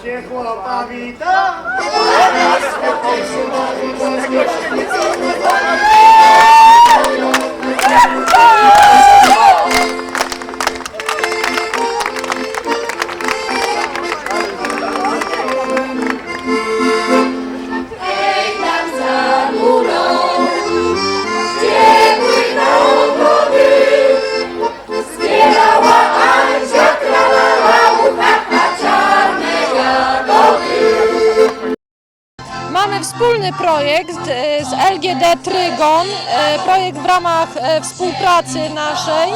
No to da się chłopa wita. Wspólny projekt e, z LGD Trygon, e, projekt w ramach e, współpracy naszej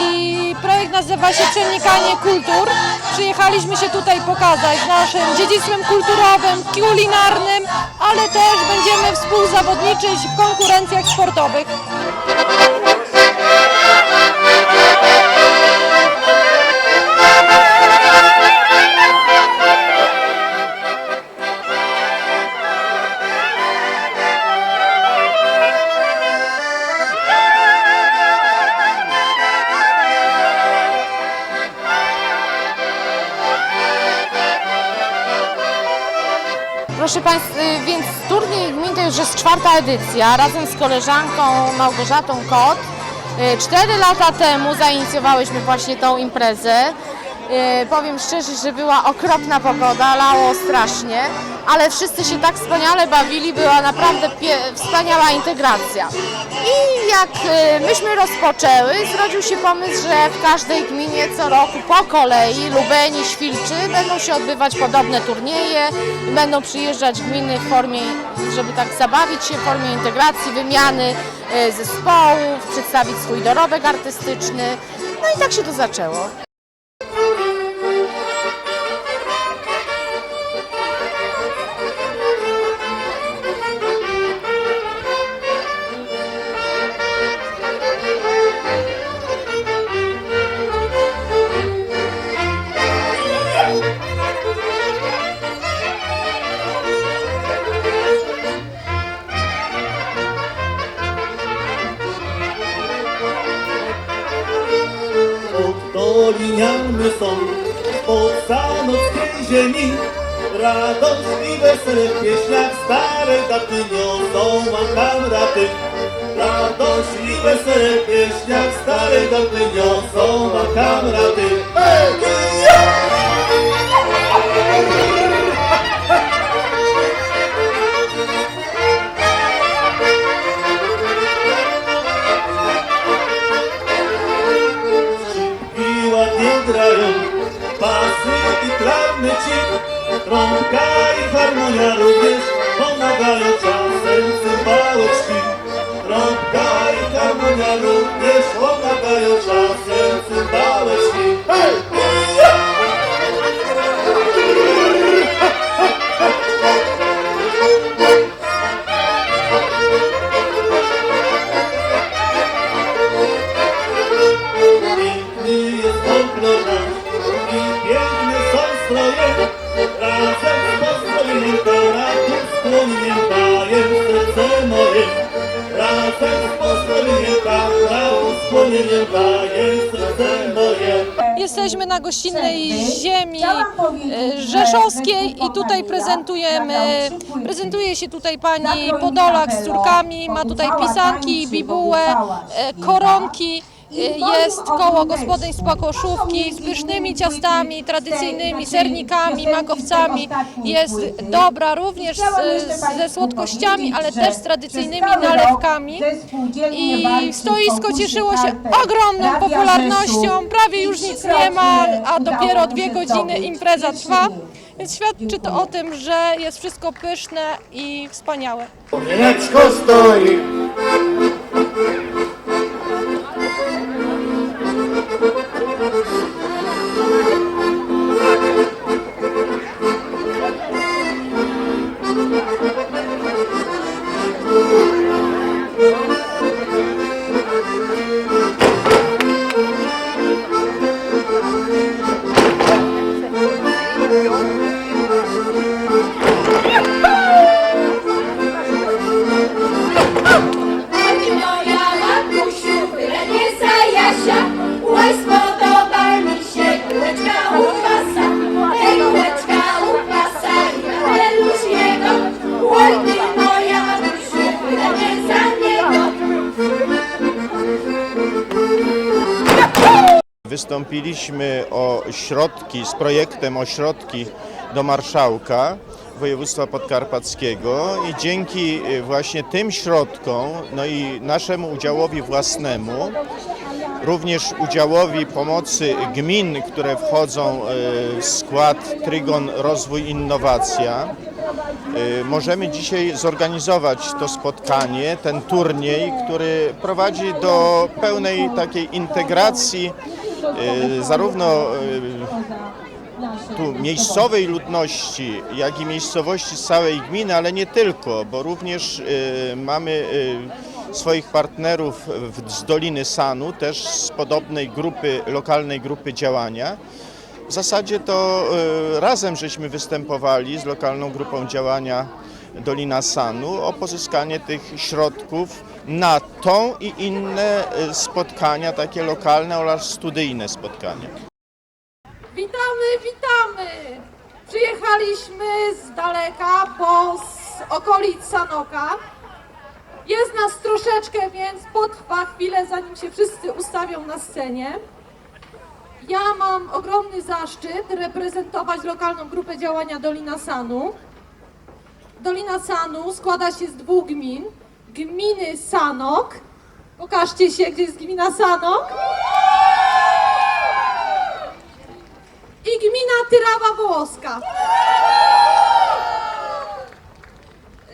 i projekt nazywa się Przenikanie Kultur. Przyjechaliśmy się tutaj pokazać naszym dziedzictwem kulturowym, kulinarnym, ale też będziemy współzawodniczyć w konkurencjach sportowych. Więc turniej gmin to już jest czwarta edycja. Razem z koleżanką Małgorzatą Kot. Y, Cztery lata temu zainicjowałyśmy właśnie tą imprezę. Y, Powiem szczerze, że była okropna pogoda, lało strasznie, ale wszyscy się tak wspaniale bawili, była naprawdę wspaniała integracja. I jak y, myśmy rozpoczęły, zrodził się pomysł, że w każdej gminie co roku po kolei Lubeni, Świlczy będą się odbywać podobne turnieje, będą przyjeżdżać gminy w formie, żeby tak zabawić się w formie integracji, wymiany y, zespołów, przedstawić swój dorobek artystyczny. No i tak się to zaczęło. I wesele w pieśniach stare daty niosą mam kamraty Radość i wesele w pieśniach stare daty niosą mam kamraty grają basy i klarneci, trąbka i harmonia również pomagają czasem cymbałeczki. Trąbka i harmonia również pomagają czasem cymbałeczki. Hej! Na gościnnej ziemi e, rzeszowskiej i tutaj prezentujemy, prezentuje się tutaj pani Podolak z córkami, ma tutaj pisanki, bibułę, e, koronki. E, Jest koło gospodyń Koszówki z pysznymi ciastami, tradycyjnymi sernikami, makowcami. Jest dobra również z, ze słodkościami, ale też z tradycyjnymi nalewkami. I stoisko cieszyło się ogromną popularnością, prawie już nic nie ma, a dopiero dwie godziny impreza trwa. Więc świadczy to o tym, że jest wszystko pyszne i wspaniałe. Wieneczko stoi. Wystąpiliśmy o środki, z projektem o środki do marszałka województwa podkarpackiego i dzięki y, właśnie tym środkom, no i naszemu udziałowi własnemu, również udziałowi pomocy gmin, które wchodzą y, w skład Trygon Rozwój Innowacja, y, możemy dzisiaj zorganizować to spotkanie, ten turniej, który prowadzi do pełnej takiej integracji zarówno y, tu miejscowej ludności, jak i miejscowości całej gminy, ale nie tylko, bo również y, mamy y, swoich partnerów z Doliny Sanu, też z podobnej grupy, lokalnej grupy działania. W zasadzie to y, razem żeśmy występowali z lokalną grupą działania Dolina Sanu o pozyskanie tych środków na tą i inne y, spotkania, takie lokalne oraz studyjne spotkania. Witamy, witamy! Przyjechaliśmy z daleka, bo z okolic Sanoka. Jest nas troszeczkę, więc potrwa chwilę, zanim się wszyscy ustawią na scenie. Ja mam ogromny zaszczyt reprezentować lokalną grupę działania Dolina Sanu. Dolina Sanu składa się z dwóch gmin. Gminy Sanok. Pokażcie się, gdzie jest gmina Sanok. i gmina Tyrawa Wołoska.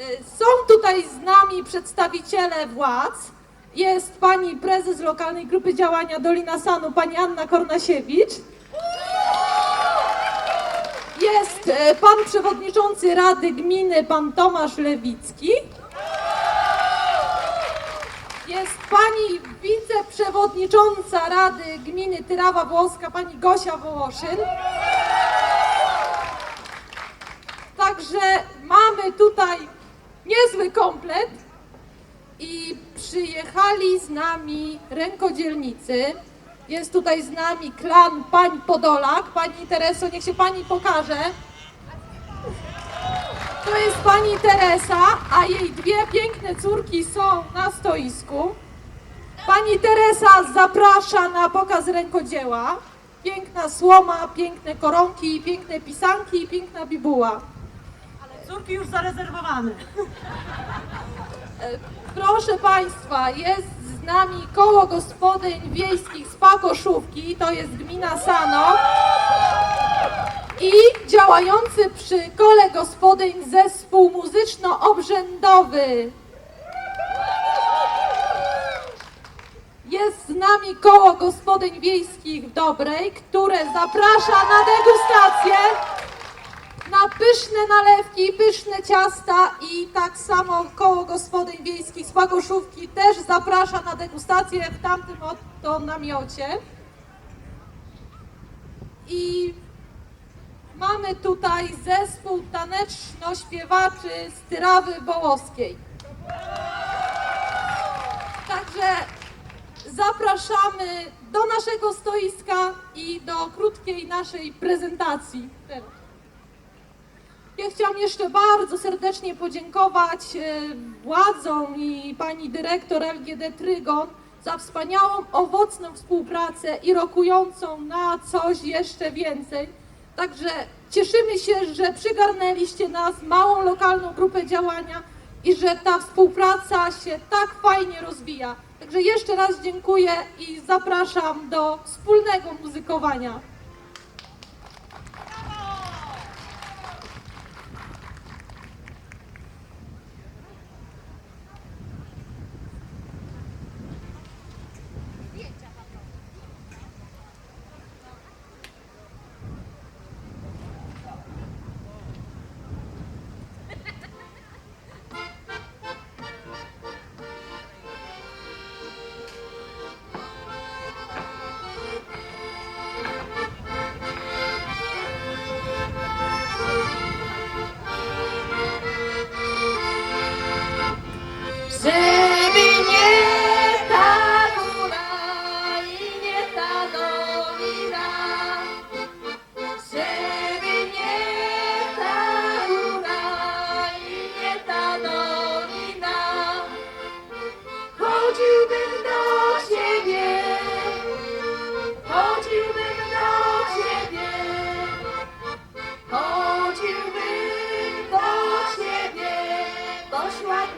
Y, Są tutaj z nami przedstawiciele władz. Jest pani prezes lokalnej grupy działania Dolina Sanu, pani Anna Kornasiewicz. Jest e, pan przewodniczący Rady Gminy, pan Tomasz Lewicki. Pani wiceprzewodnicząca Rady Gminy Tyrawa Włoska, pani Gosia Wołoszyn. Także mamy tutaj niezły komplet i przyjechali z nami rękodzielnicy. Jest tutaj z nami klan pań Podolak. Pani Tereso, niech się pani pokaże. To jest pani Teresa, a jej dwie piękne córki są na stoisku. Pani Teresa zaprasza na pokaz rękodzieła. Piękna słoma, piękne koronki, piękne pisanki i piękna bibuła. Córki już zarezerwowane. Proszę Państwa, jest z nami koło gospodyń wiejskich z Pakoszówki, to jest gmina Sano. I działający przy kole gospodyń zespół muzyczno-obrzędowy. Jest z nami koło gospodyń wiejskich w Dobrej, które zaprasza na degustację na pyszne nalewki, pyszne ciasta i tak samo koło gospodyń wiejskich z Pagoszówki też zaprasza na degustację w tamtym oto namiocie. I mamy tutaj zespół taneczno-śpiewaczy z Tyrawy Wołoskiej. Także zapraszamy do naszego stoiska i do krótkiej naszej prezentacji. Ja chciałam jeszcze bardzo serdecznie podziękować e, władzom i pani dyrektor LGD Trygon za wspaniałą, owocną współpracę i rokującą na coś jeszcze więcej. Także cieszymy się, że przygarnęliście nas, małą lokalną grupę działania i że ta współpraca się tak fajnie rozwija. Także jeszcze raz dziękuję i zapraszam do wspólnego muzykowania.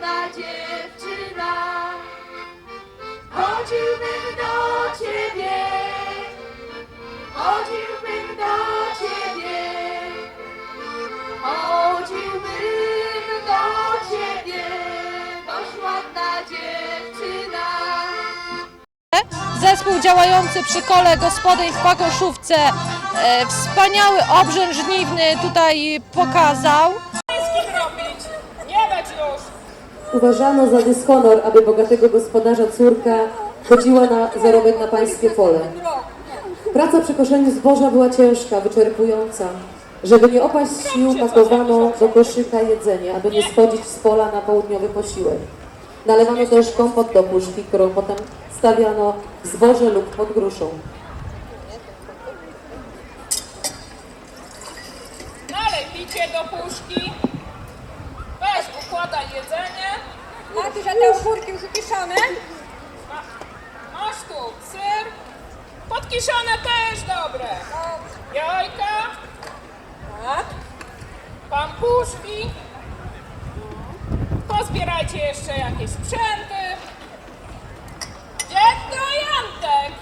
piękna dziewczyna, chodziłbym do ciebie, chodziłbym do ciebie, chodziłbym do ciebie, boś ładna dziewczyna. Zespół działający przy kole gospodyń w Pakoszówce e, wspaniały obrzęd żniwny tutaj pokazał. Uważano za dyshonor, aby bogatego gospodarza córka chodziła na zarobek na pańskie pole. Praca przy koszeniu zboża była ciężka, wyczerpująca. Żeby nie opaść sił, pakowano do koszyka jedzenie, aby nie schodzić z pola na południowy posiłek. Nalewano też kompot do puszki, którą potem stawiano w zboże lub pod gruszą. Nalej picie do puszki. Weź, układaj jedzenie. Maty, że te ogórki już upieszone? Ma, masz tu syr. Podkiszone też dobre. Jajka. Tak. Pampuszki. Pozbierajcie jeszcze jakieś sprzęty. Gdzie Trojantek?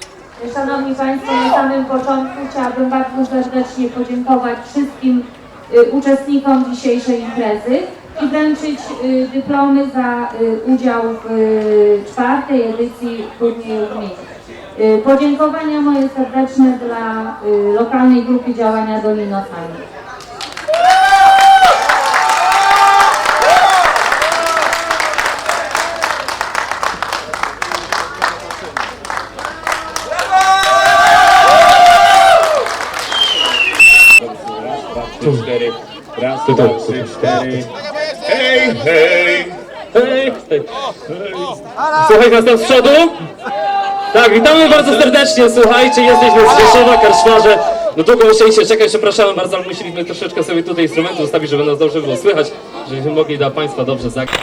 Szanowni Państwo, na samym początku chciałabym bardzo serdecznie podziękować wszystkim y, uczestnikom dzisiejszej imprezy i wręczyć y, dyplomy za y, udział w y, czwartej edycji turnieju gmin. Y, Podziękowania moje serdeczne dla y, lokalnej grupy działania Dolinocami. cztery. Raz, dwa, trzy, cztery. Hej, hej! Hej, hej. Słuchaj nas tam z przodu? Tak, witamy bardzo serdecznie, słuchajcie, jesteśmy z Rzeszowa, Karszmarze. No długo musieliście czekać, przepraszamy bardzo, ale musieliśmy troszeczkę sobie tutaj instrumenty ustawić, żeby nas dobrze było słychać, żebyśmy mogli dla Państwa dobrze zagrać.